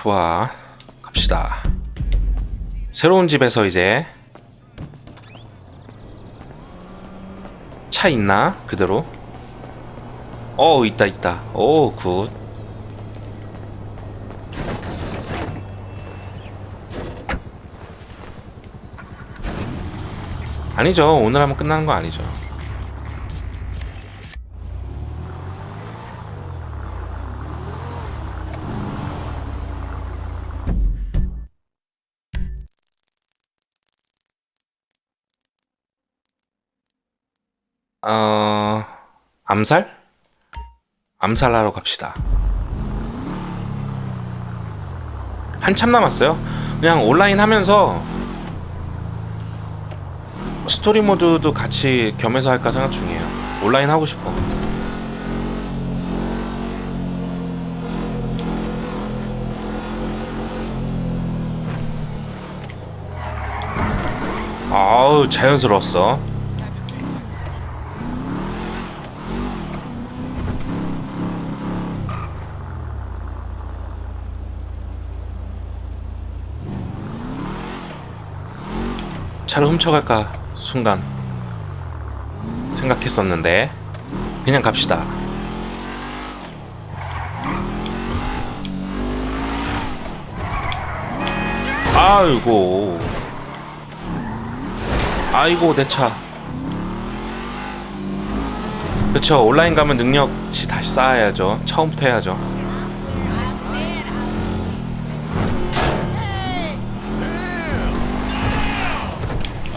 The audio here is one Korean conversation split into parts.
좋아. 갑시다. 새로운 집에서 이제 차 있나? 그대로? 어 있다 있다. 오 굿. 아니죠. 오늘 하면 끝나는 거 아니죠 암살? 암살하러 갑시다. 한참 남았어요. 그냥 온라인 하면서 스토리 모드도 같이 겸해서 할까 생각 중이에요. 온라인 하고 싶어. 아우 자연스러웠어. 차를 훔쳐갈까 순간 생각했었는데 그냥 갑시다. 아이고 아이고 내 차. 그쵸 온라인 가면 능력치 다시 쌓아야죠. 처음부터 해야죠.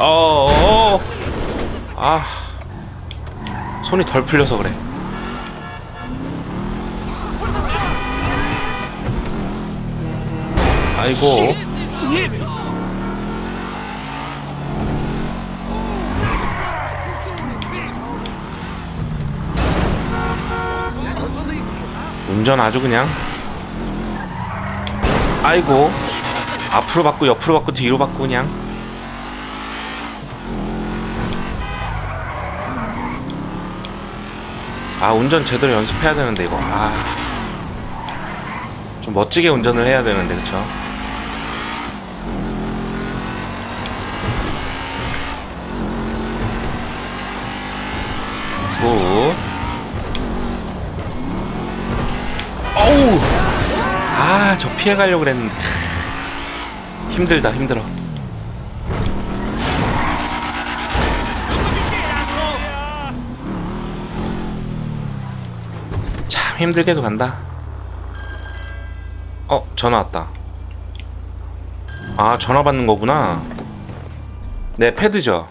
어어. 아. 손이 덜 풀려서 그래. 아이고. 운전 아주 그냥. 아이고. 앞으로 받고 옆으로 받고 뒤로 받고 그냥 아 운전 제대로 연습해야 되는데 이거. 아 좀 멋지게 운전을 해야 되는데 그쵸? 굿. 어우! 아저 피해가려고 그랬는데. 힘들다 힘들어 힘들게도 간다. 어, 전화 왔다. 아, 전화 받는 거구나. 네, 패드죠.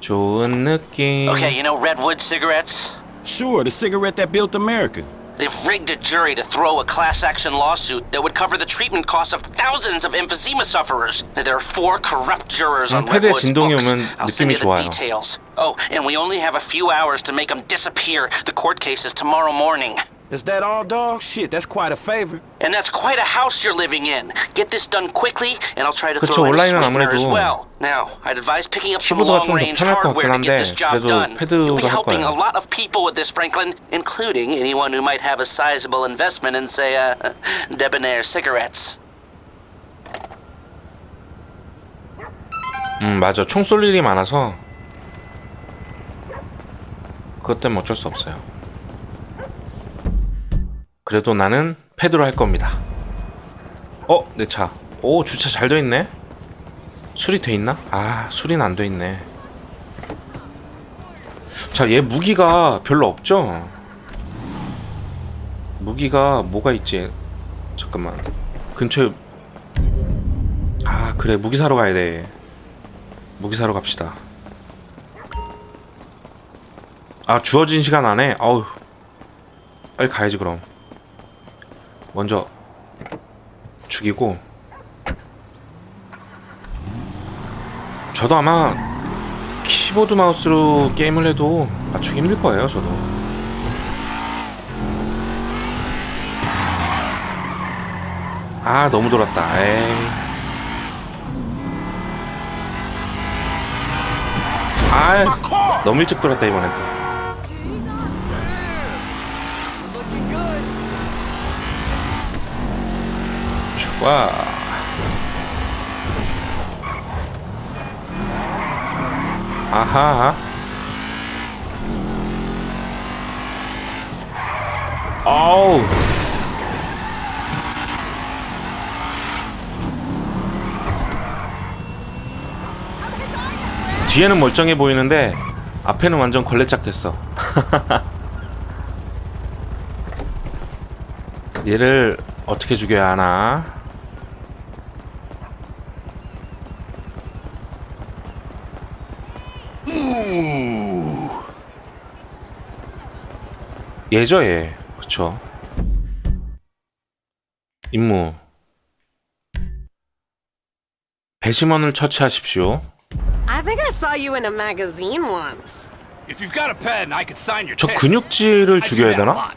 좋은 느낌. Okay, you know Redwood cigarettes? Sure, the cigarette that built America. They've rigged a jury to throw a class action lawsuit that would cover the treatment costs of thousands of emphysema sufferers. There are four corrupt jurors on Redwood's books. I'll send you the details. Oh, and we only have a few hours to make them disappear. The court case is tomorrow morning. Is that all, dog? Shit, that's quite a favor. And that's quite a house you're living in. Get this done quickly, and I'll try to 그쵸, throw in a 온라인은 sweetener as 아무래도 well. Now, I'd advise picking up some 키보드가 좀더 long-range 편할 것 hardware to 같긴 get this 한데, job 그래도 done. 패드로 You'll be 할 helping a 거예요. lot of people with this, Franklin, including anyone who might have a sizable investment in, say, uh, debonair cigarettes. 음, 맞아. 총 쏠 일이 많아서 그것 때문에 어쩔 수 없어요. 그래도 나는 패드로 할 겁니다. 어, 내 차. 오, 주차 잘 돼 있네. 수리 돼 있나? 아, 수리는 안돼 있네. 자, 얘 무기가 별로 없죠? 무기가 뭐가 있지? 잠깐만. 근처에 아, 그래. 무기 사러 가야 돼. 무기 사러 갑시다. 아 주어진 시간 안에 아우 빨리 가야지 그럼. 먼저 죽이고 저도 아마 키보드 마우스로 게임을 해도 맞추기 힘들 거예요 저도. 아 너무 돌았다. 에이. 아 너무 일찍 돌았다 이번엔 또. 와. 아하. 아우. 뒤에는 멀쩡해 보이는데 앞에는 완전 걸레짝 됐어. 얘를 어떻게 죽여야 하나? 얘. 그쵸. 임무. 배심원을 처치하십시오. I think I saw you in a magazine once. If you've got a pen, I could sign your 저 test. 근육질을 I do 죽여야 that a 되나? lot.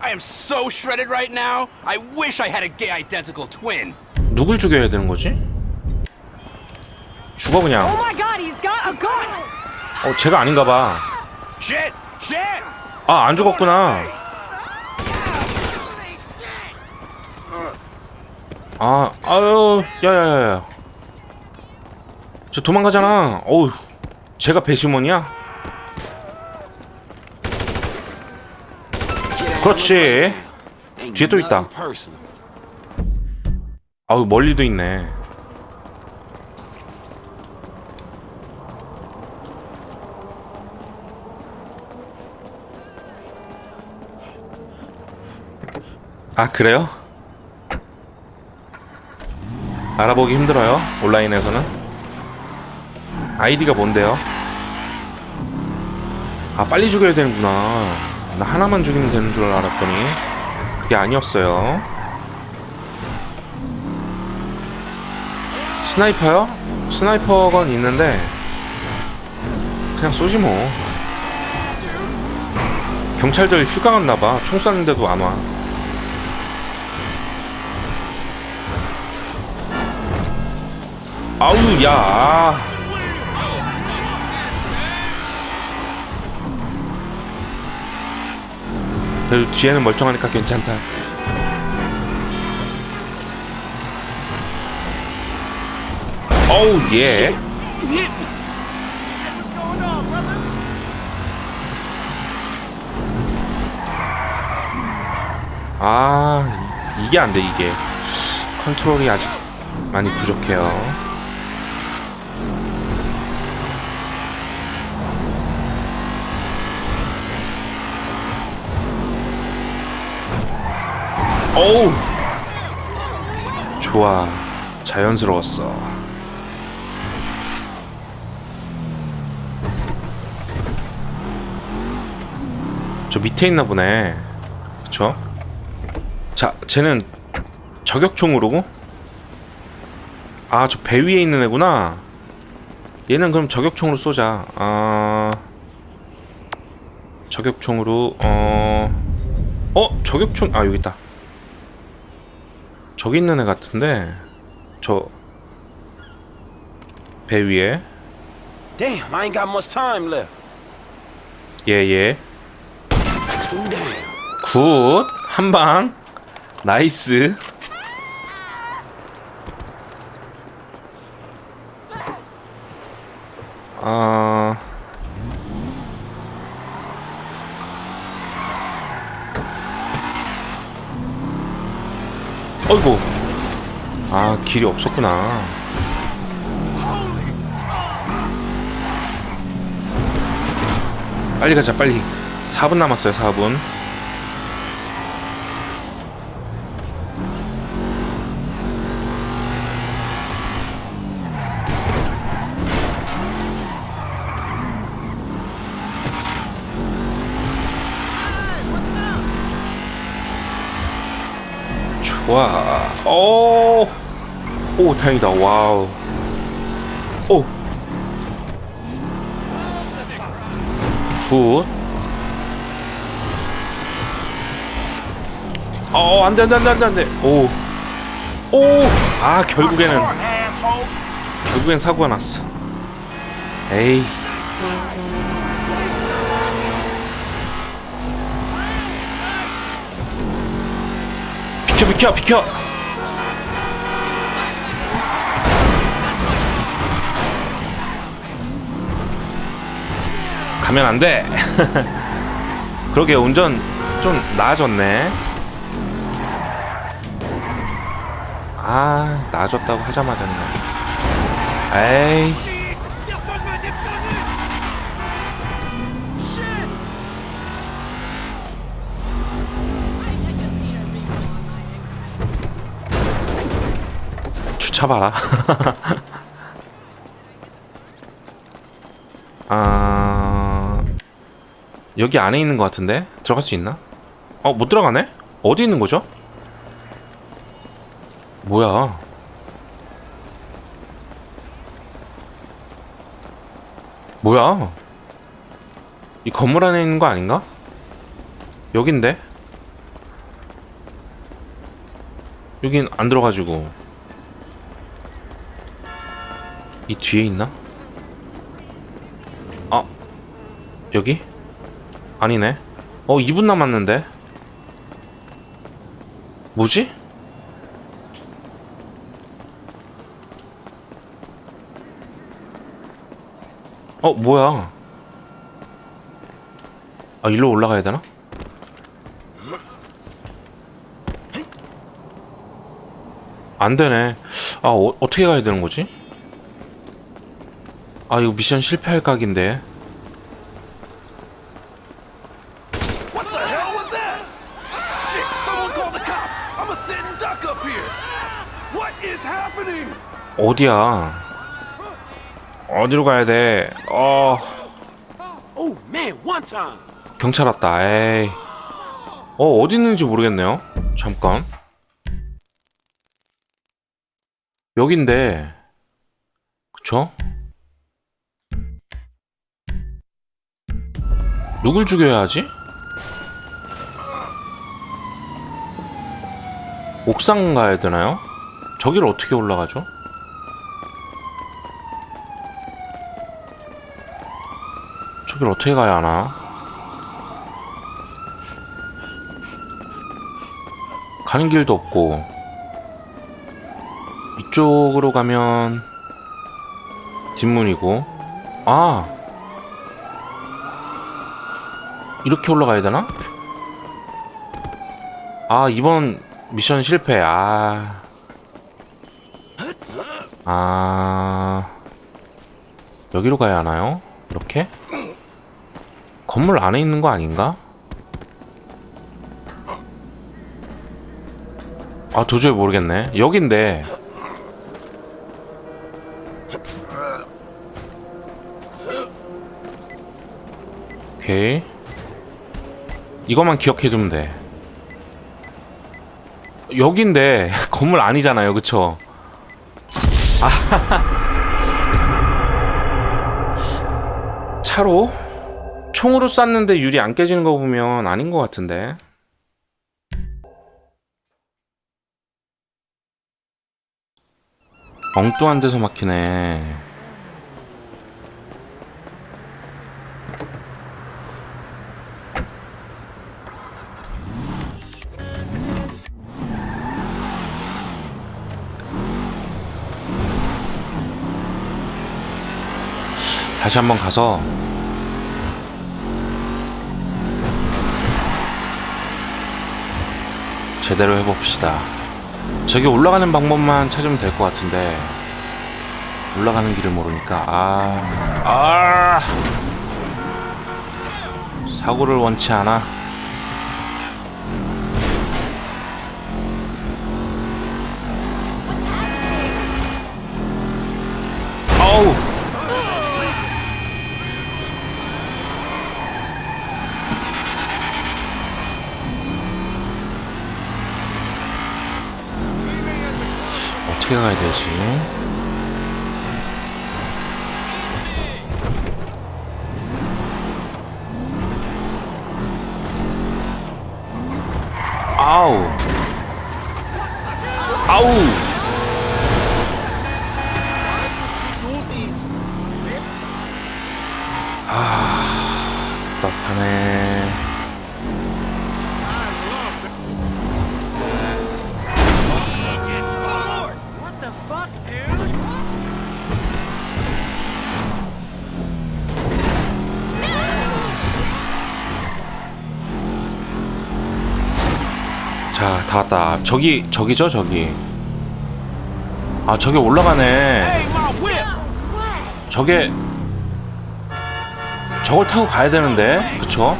I am so shredded right now. I wish I had a gay identical twin. 누굴 죽여야 되는 거지? 죽어 그냥. Oh my god, he's got a gun! 어, 제가 아닌가 봐. Shit! Shit! 아, 안 죽었구나. 아, 아유, 야야야야. 저 도망가잖아. 어우, 제가 배심원이야? 그렇지. 뒤에 또 있다. 아우, 멀리도 있네. 아, 그래요? 알아보기 힘들어요. 온라인에서는. 아이디가 뭔데요? 아, 빨리 죽여야 되는구나. 나 하나만 죽이면 되는 줄 알았더니 그게 아니었어요. 스나이퍼요? 스나이퍼건 있는데 그냥 쏘지 뭐. 경찰들 휴가 갔나봐. 총 쐈는데도 안 와. 아우 야. 그래도 뒤에는 멀쩡하니까 괜찮다. 어우 예. 아 이- 이게 안 돼 이게 컨트롤이 아직 많이 부족해요. 어우 좋아 자연스러웠어. 저 밑에 있나 보네. 그쵸? 자, 쟤는 저격총으로? 아, 저 배 위에 있는 애구나. 얘는 그럼 저격총으로 쏘자. 아, 저격총으로 어, 어, 저격총 아 여기 있다. 저기 있는 애 같은데 저 배 위에 Damn, I ain't got much time left. 예예 Too damn. 굿 한방 나이스 아 어이구 아 길이 없었구나 빨리 가자 빨리 4분 남았어요 4분 좋아. 오. 오, 다행이다. 와우. 오. 굿. 어, 안 돼, 안 돼, 안 돼, 안 돼, 안 돼. 오. 오. 아, 결국에는. 결국엔 사고가 났어. 에이. 비켜, 비켜, 비켜. 가면 안 돼. 그러게 운전 좀 나아졌네. 아 나아졌다고 하자마자는. 에이. 주차 봐라. 여기 안에 있는 것 같은데 들어갈 수 있나? 어 못 들어가네? 어디 있는 거죠? 뭐야? 뭐야? 이 건물 안에 있는 거 아닌가? 여긴데? 여긴 안 들어가지고 이 뒤에 있나? 아 여기? 아니네 어 2분 남았는데 뭐지? 어 뭐야 아 일로 올라가야 되나? 안 되네 아 어, 어떻게 가야 되는 거지? 아 이거 미션 실패할 각인데 어디야 어디로 가야 돼? 어 Oh. 경찰 왔다 에이 어 어디 있는지 모르겠네요 잠깐 여긴데 그쵸? 누굴 죽여야 하지? 옥상 가야 되나요? 저기를 어떻게 올라가죠? 저기를 어떻게 가야 하나? 가는 길도 없고 이쪽으로 가면 뒷문이고 아 이렇게 올라가야 되나? 아 이번 미션 실패 아 아... 여기로 가야 하나요? 이렇게? 건물 안에 있는 거 아닌가? 아 도저히 모르겠네. 여긴데. 오케이. 이것만 기억해두면 돼. 여긴데 건물 아니잖아요. 그쵸 아 차로 총으로 쐈는데 유리 안 깨지는 거 보면 아닌 것 같은데 엉뚱한 데서 막히네. 다시 한번 가서 제대로 해봅시다. 저기 올라가는 방법만 찾으면 될 것 같은데 올라가는 길을 모르니까 아, 아 사고를 원치 않아. 어우. 어떻게 가야 되지? 아우. 아우. 저기, 저기죠, 저기. 아, 저기 올라가네. 저게 저걸 타고 가야 되는데, 그쵸?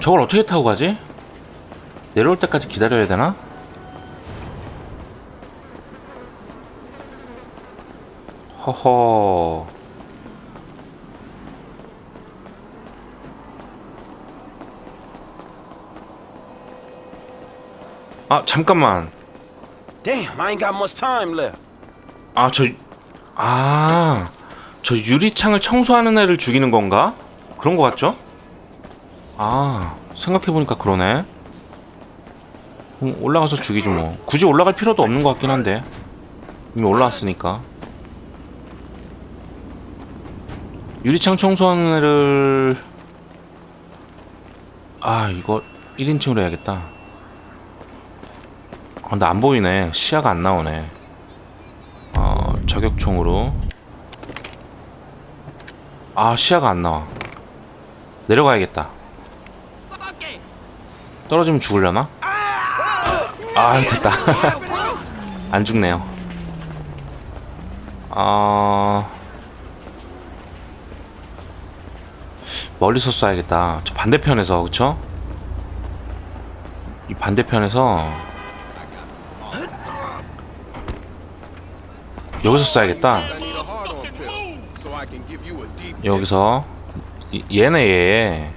저걸 어떻게 타고 가지? 내려올 때까지 기다려야 되나? 허허. 아, 잠깐만. Damn, I ain't got much time left. 아, 저, 아, 저 유리창을 청소하는 애를 죽이는 건가? 그런 거 같죠? 아, 생각해 보니까 그러네. 음, 올라가서 죽이죠, 뭐. 굳이 올라갈 필요도 없는 것 같긴 한데. 이미 올라왔으니까. 유리창 청소하는 애를. 아, 이거 1인칭으로 해야겠다. 아, 근데 안 보이네. 시야가 안 나오네. 어, 저격총으로 아 시야가 안 나와 내려가야겠다 떨어지면 죽으려나? 아 됐다 안 죽네요 아 멀리서 쏴야겠다 저 반대편에서 그쵸? 이 반대편에서 여기서 쏴야겠다. 여기서 이- 얘네 얘.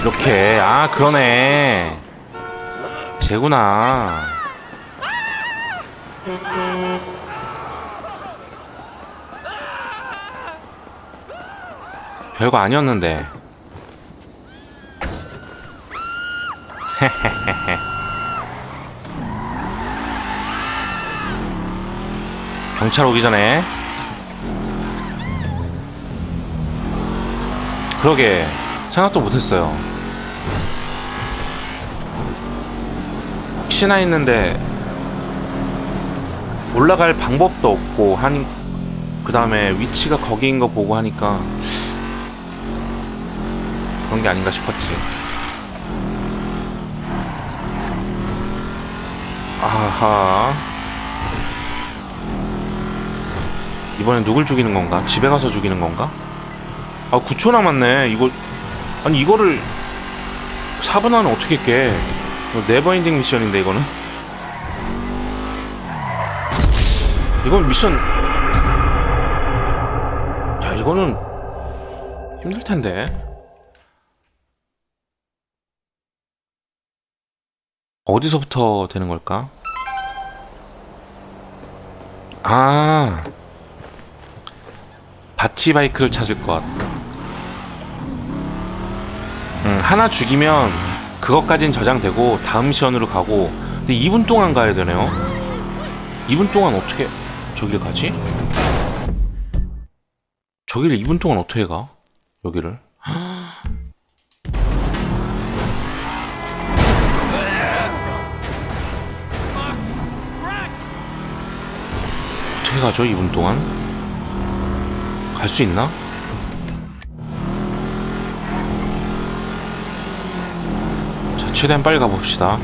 이렇게. 아 그러네. 쟤구나. 별거 아니었는데 경찰 오기 전에. 그러게 생각도 못했어요. 혹시나 했는데 올라갈 방법도 없고 하니 그 다음에 위치가 거기인 거 보고 하니까 그런 게 아닌가 싶었지. 아하 이번엔 누굴 죽이는 건가? 집에 가서 죽이는 건가? 아 9초 남았네 이거 아니 이거를 4분 안에 어떻게 깨 네버엔딩 미션인데 이거는 이건 미션 야 이거는 힘들 텐데 어디서부터 되는 걸까? 아 바티바이크를 찾을 것 음, 하나 죽이면 그것까진 저장되고 다음 미션으로 가고 근데 2분 동안 가야 되네요 2분 동안 어떻게 저길 가지? 저기를 2분 동안 어떻게 가? 여기를 어떻게 가죠 2분 동안? 갈 수 있나? 자, 최대한 빨리 가봅시다.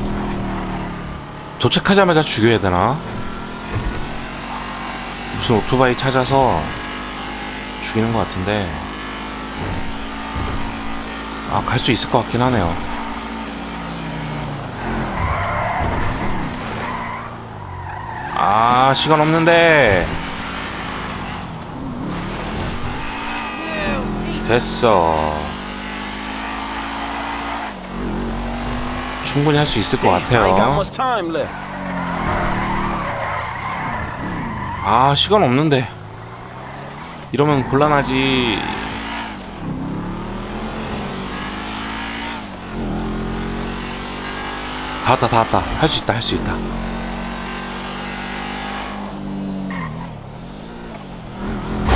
도착하자마자 죽여야 되나? 무슨 오토바이 찾아서 죽이는 것 같은데. 아, 갈 수 있을 것 같긴 하네요. 아, 시간 없는데. 됐어. 충분히 할 수 있을 것 같아요. 아, 시간 없는데. 이러면 곤란하지. 다 왔다, 다 왔다. 할 수 있다, 할 수 있다.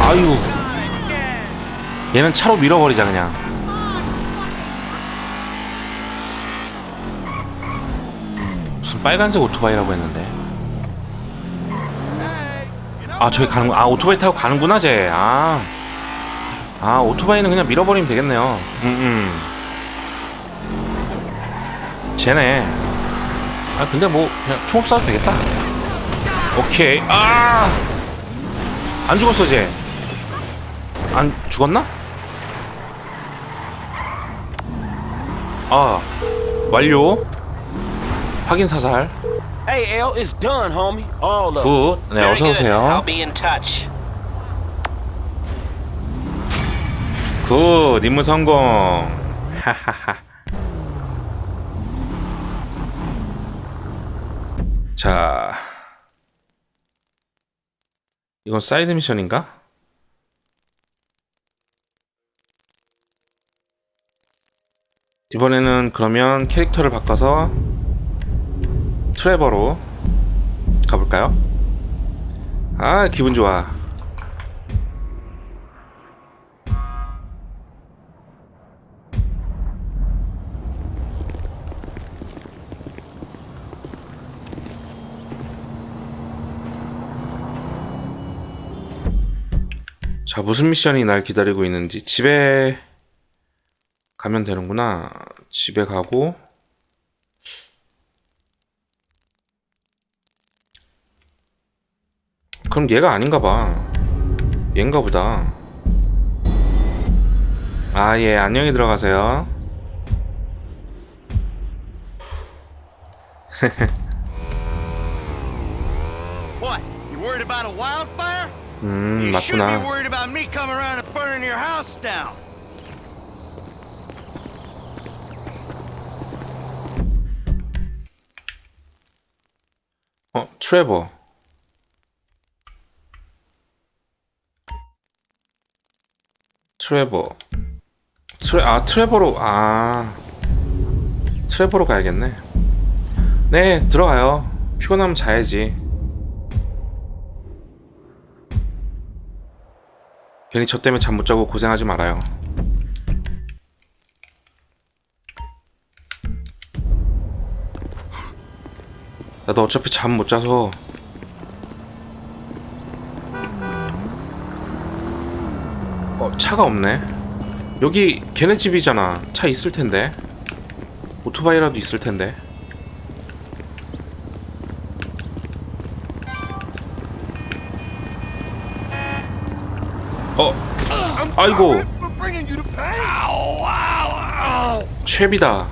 아유. 얘는 차로 밀어버리자, 그냥. 무슨 빨간색 오토바이라고 했는데. 아 저기 가는 아 오토바이 타고 가는구나 쟤. 아. 아 오토바이는 그냥 밀어버리면 되겠네요. 음 음. 쟤네. 아 근데 뭐 그냥 총 쏴도 되겠다. 오케이. 아! 안 죽었어 쟤. 안 죽었나? 아 완료. 확인 사살. Hey, L, it's done, homie. All of it. 굿. 네 Very 어서 good. 오세요. I'll be in touch. 굿 임무 성공. 하하하. 자, 이건 사이드 미션인가? 이번에는 그러면 캐릭터를 바꿔서 트레버로 가볼까요? 아 기분 좋아. 자, 무슨 미션이 날 기다리고 있는지 집에 가면 되는구나. 집에 가고 그럼 얘가 아닌가 봐. 얘인가 보다. 아, 예, 안녕히 들어가세요. 음, 맞구나. 트레버. 트레버. 트레, 아, 트레버로, 아. 트레버로 가야겠네. 네, 들어가요. 피곤하면 자야지. 괜히 저 때문에 잠 못 자고 고생하지 말아요. 나도 어차피 잠 못 자서. 어 차가 없네. 여기 걔네 집이잖아. 차 있을 텐데. 오토바이라도 있을 텐데. 어 아이고. 최비다.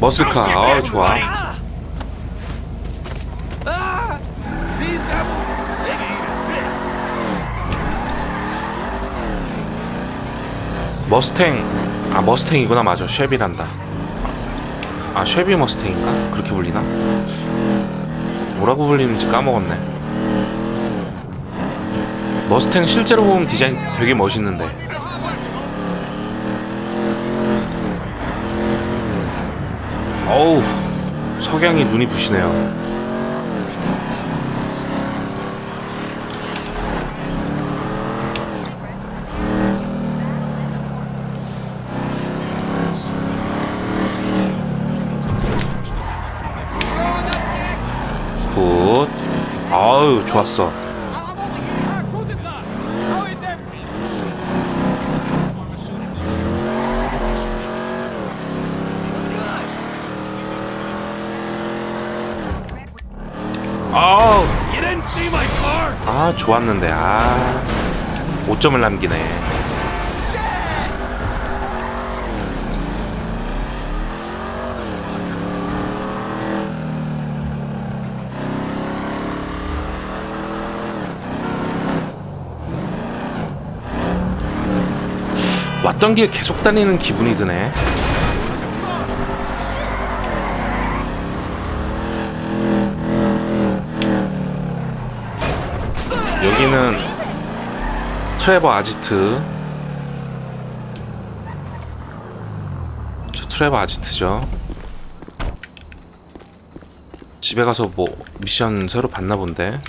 머슬카. 아 좋아 머스탱. 아 머스탱이구나. 맞아. 쉐비란다. 아 쉐비 머스탱인가? 그렇게 불리나? 뭐라고 불리는지 까먹었네. 머스탱 실제로 보면 디자인 되게 멋있는데. 어우 석양이 눈이 부시네요 아유 좋았어. 아우. You didn't see my car? 아 좋았는데. 아 5점을 남기네 왔던 길 계속 다니는 기분이 드네. 여기는 트레버 아지트. 저 트레버 아지트죠. 집에 가서 뭐 미션 새로 받나 본데